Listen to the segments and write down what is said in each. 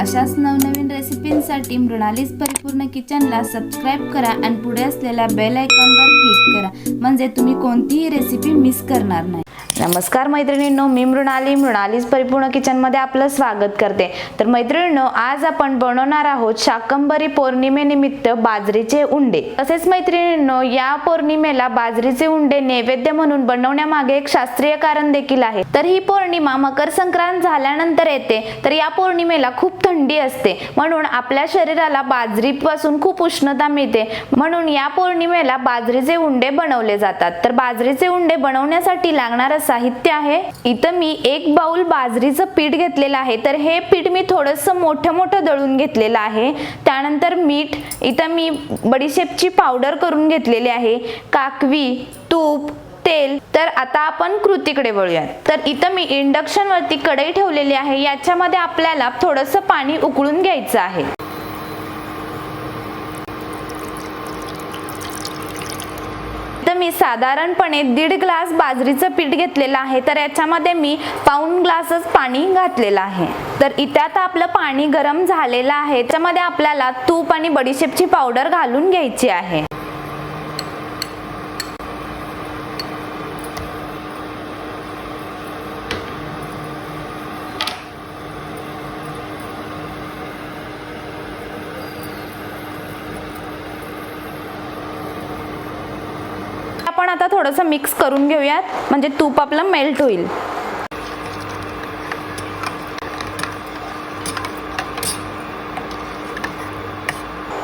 अशाच नवनवीन रेसिपींसाठी मृणालीस परिपूर्ण किचनला सबस्क्राईब करा आणि पुढे असलेल्या बेल आयकॉनवर क्लिक करा. म्हणजे तुम्ही कोणतीही रेसिपी मिस करणार नाही. नमस्कार मैत्रिणींनो मी मृणाली. मृणालीज परिपूर्ण किचनमध्ये आपलं स्वागत करते. तर मैत्रिणींनो आज आपण बनवणार आहोत शाकंबरी पौर्णिमेनिमित्त बाजरीचे उंडे. तसेच मैत्रिणींनो या पौर्णिमेला बाजरीचे उंडे नैवेद्य म्हणून बनवण्यामागे एक शास्त्रीय कारण देखील आहे. तर ही पौर्णिमा मकर संक्रांत झाल्यानंतर येते. तर या पौर्णिमेला खूप थंडी असते. म्हणून आपल्या शरीराला बाजरीपासून खूप उष्णता मिळते. म्हणून या पौर्णिमेला बाजरीचे उंडे बनवले जातात. तर बाजरीचे उंडे बनवण्यासाठी लागणार साहित्य आहे. इथं मी एक बाउल बाजरीचं पीठ घेतलेलं आहे. तर हे पीठ मी थोडंसं मोठं मोठं दळून घेतलेलं आहे. त्यानंतर मीठ इथं मी बडीशेपची पावडर करून घेतलेली आहे. काकवी तूप तेल. तर आता आपण कृतीकडे वळूयात. तर इथं मी इंडक्शनवरती कढई ठेवलेली आहे. याच्यामध्ये आपल्याला थोडंसं पाणी उकळून घ्यायचं आहे. मी साधारणपणे दीड ग्लास बाजरीचं पीठ घेतलेलं आहे. तर याच्यामध्ये मी पाऊन ग्लासच पाणी घातलेलं आहे. तर इथे आता आपलं पाणी गरम झालेलं आहे. त्याच्यामध्ये आपल्याला तूप आणि बडीशेपची पावडर घालून घ्यायची आहे आपण आता थोडंसं मिक्स करून घेऊयात. म्हणजे तूप आपलं मेल्ट होईल.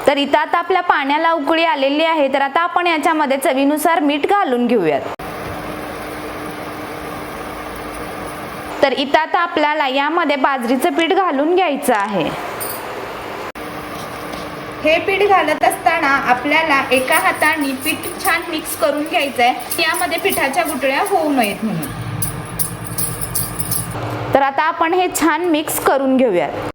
तर इथं आता आपल्या पाण्याला उकळी आलेली आहे. तर आता आपण याच्यामध्ये चवीनुसार मीठ घालून घेऊयात. तर इथं आता आपल्याला यामध्ये बाजरीचं पीठ घालून घ्यायचं आहे. हे पीठ घालत असताना आपल्याला एका हाताने पीठ छान मिक्स करून घ्यायचं आहे यामध्ये पिठाच्या गुटळ्या होऊ नयेत म्हणून. तर आता आपण हे छान मिक्स करून घेऊयात.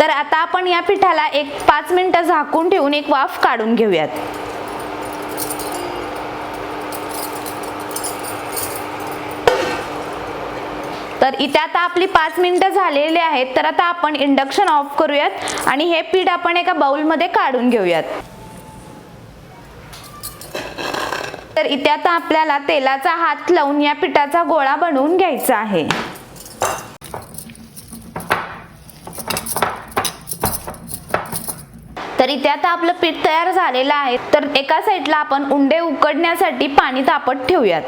तर आता आपण या पिठाला एक पाच मिनटं झाकून ठेवून एक वाफ काढून घेऊयात. तर इथे आता आपली पाच मिनटं झालेली आहेत तर आता आपण इंडक्शन ऑफ करूयात आणि हे पीठ आपण एका बाउलमध्ये काढून घेऊयात. तर इथे आता आपल्याला तेलाचा हात लावून या पिठाचा गोळा बनवून घ्यायचा आहे. तर इथे आता आपलं पीठ तयार झालेलं आहे तर एका साईडला आपण उंडे उकडण्यासाठी पाणी तापत ठेवूयात.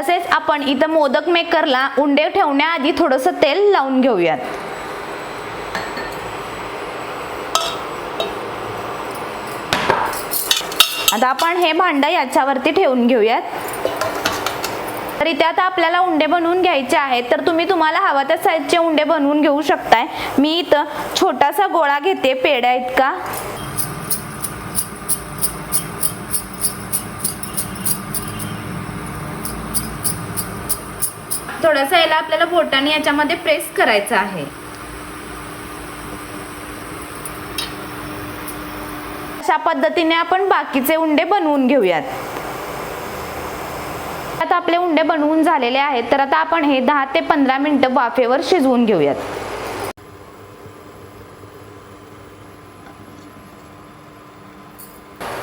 तसेच आपण इथं मोदक मेकरला उंडे ठेवण्याआधी थोडंसं तेल लावून घेऊयात. आता आपण हे भांड याच्यावरती ठेवून घेऊयात. तर इथे आता आपल्याला उंडे बनवून घ्यायचे आहेत तर तुम्ही तुम्हाला हवा त्या साईजचे उंडे बनवून घेऊ शकताय. मी इथं छोटासा गोळा घेते पेड्या इतका. थोडंसं याला आपल्याला बोटाने याच्यामध्ये प्रेस करायचं आहे. अशा पद्धतीने आपण बाकीचे उंडे बनवून घेऊयात. आता आपले उंडे बनवून झालेले आहेत तर आता आपण हे दहा ते पंधरा मिनिटं वाफेवर शिजवून घेऊयात.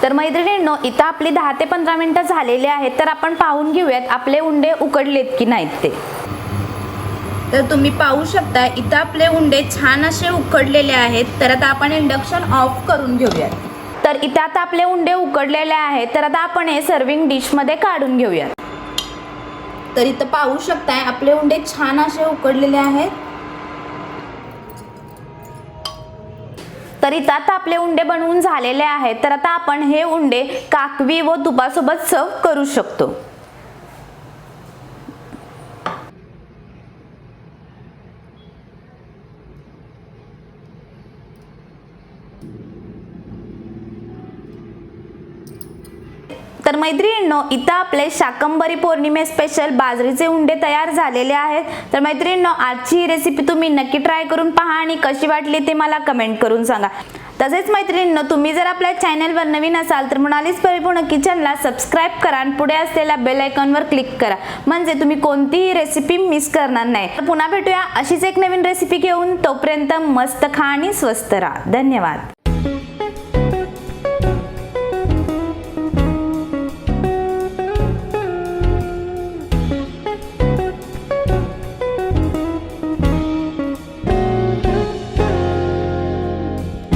तर मैत्रिणींनो इथं आपली दहा ते पंधरा मिनिटं झालेली आहेत तर आपण पाहून घेऊयात आपले उंडे उकडलेत की नाहीत ते. तर तुम्ही पाहू शकता इथं आपले उंडे छान असे उकडलेले आहेत तर आता आपण इंडक्शन ऑफ करून घेऊयात. तर इथे आता आपले उंडे उकडलेले आहेत तर आता आपण हे सर्विंग डिशमध्ये काढून घेऊयात. तर इथं पाहू शकताय आपले उंडे छान असे उकडलेले आहेत. तर इथं आता आपले उंडे बनवून झालेले आहेत तर आता आपण हे उंडे काकवी व तुपासोबत सर्व करू शकतो. तर मैत्रिणींनो इथं आपले शाकंबरी पौर्णिमे स्पेशल बाजरीचे उंडे तयार झालेले आहेत. तर मैत्रिणींनो आजची ही रेसिपी तुम्ही नक्की ट्राय करून पहा आणि कशी वाटली ते मला कमेंट करून सांगा. तसेच मैत्रिणींनो तुम्ही जर आपल्या चॅनलवर नवीन असाल तर म्हणालीच परिपूर्ण किचनला सबस्क्राईब करा आणि पुढे असलेल्या बेल आयकॉनवर क्लिक करा. म्हणजे तुम्ही कोणतीही रेसिपी मिस करणार नाही. तर पुन्हा भेटूया अशीच एक नवीन रेसिपी घेऊन. तोपर्यंत मस्त खा आणि स्वस्त राहा. धन्यवाद.